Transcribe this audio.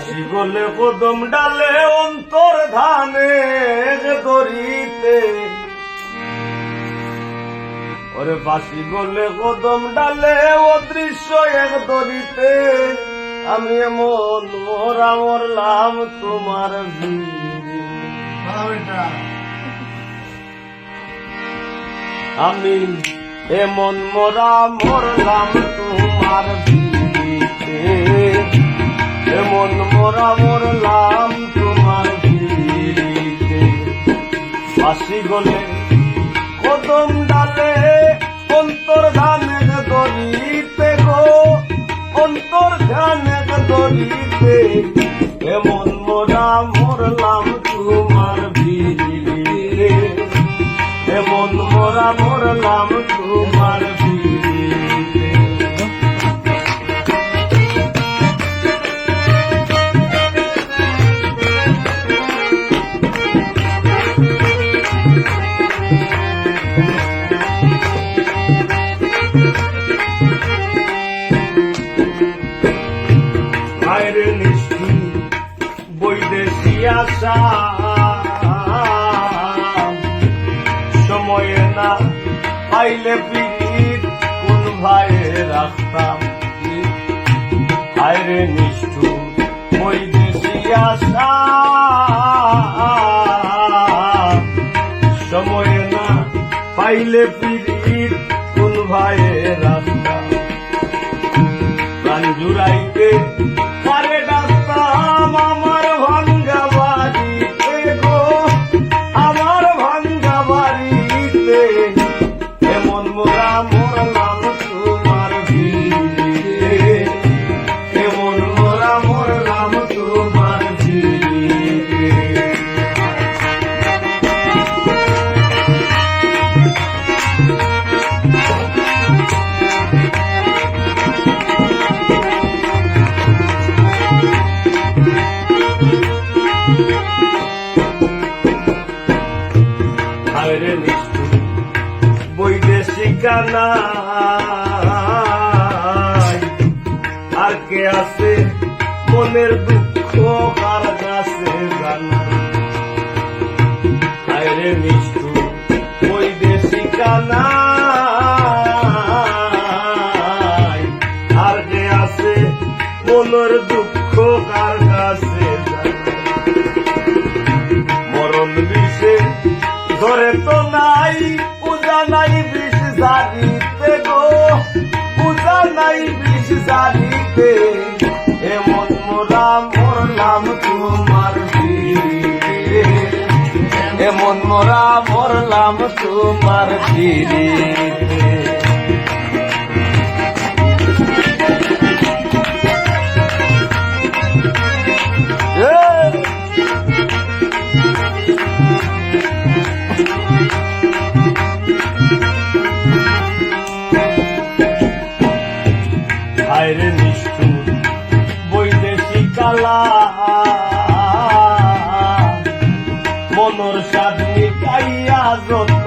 বাসি গলে কদম ডালে অন্তর ধানে দরিতে ওরে বাসি গলে কদম ডালে অদৃশ্য এক দরিতে আমি এমন মোরা মরলাম তোমার আমি এমন মোরা মরলাম তোমার এমন মোরা মরলাম তোমার ভিড়িতে ফাঁসি গলে কদম ডালে অন্তর ধানের দরিতে গো, অন্তর ধানের দরিতে এমন মোরা সময়ে না পাইলে পীড়িত কোন ভাইয়ে রাখতাম বাইরে নিষ্ঠু বৈদেশি আশা। সময়ে না পাইলে পীড়িত কোন ভাইয়ে রাখতাম প্রাণ জুড়াইতে হায়রে নিষ্ঠু বৈদেশিক আর কে আছে? মনের দুঃখ কার কাছে জানা? হায়রে বৈদেশিক নাই। আর কে আছে? মনের দুঃখ এমন মোরা মরলাম তোমার ভিড়ে Yeah! মোর সাধনি পাইয়া যত